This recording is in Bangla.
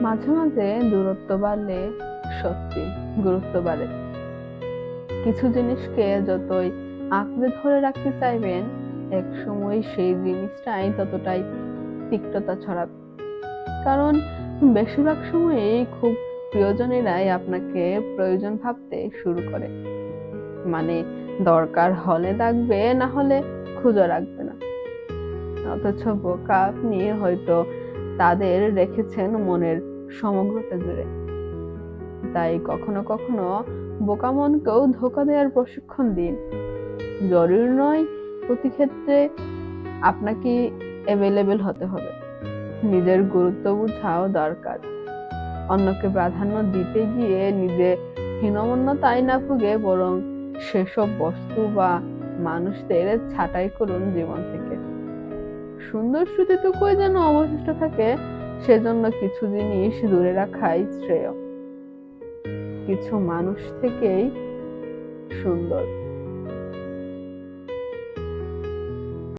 মাঝে মাঝে দূরত্ব বাড়লে সত্যি গুরুত্ব বাড়ে। কিছু জিনিসকে যতই আঁকড়ে ধরে রাখতে চাইবেন, এক সময় সেই জিনিসটাই ততটাই তিক্ততা ছড়াবে। কারণ বেশিরভাগ সময়েই খুব প্রিয়জনেরাই আপনাকে প্রয়োজন ভাবতে শুরু করে। মানে দরকার হলে ডাকবে না হলে খুঁজে রাখবে না। অথচ বোকা আপনি হয়তো তাদের রেখেছেন মনের সমগ্রতা জুড়ে। তাই কখনো কখনো বোকা মনকেও ধোকা দেওয়ার প্রশিক্ষণ দিন। জরুরি নয় প্রতি ক্ষেত্রে আপনাকে অ্যাভেলেবেল হতে হবে। নিজের গুরুত্ব বোঝাও দরকার। অন্যকে প্রাধান্য দিতে গিয়ে নিজে হীনমন্যতায় না ভুগে বরং সেসব বস্তু বা মানুষদের ছাঁটাই করুন জীবন থেকে। সুন্দর স্মৃতিটুকুই যেন অবশিষ্ট থাকে, সেজন্য কিছু জিনিস দূরে রাখাই শ্রেয়। কিছু মানুষ থেকেই সুন্দর।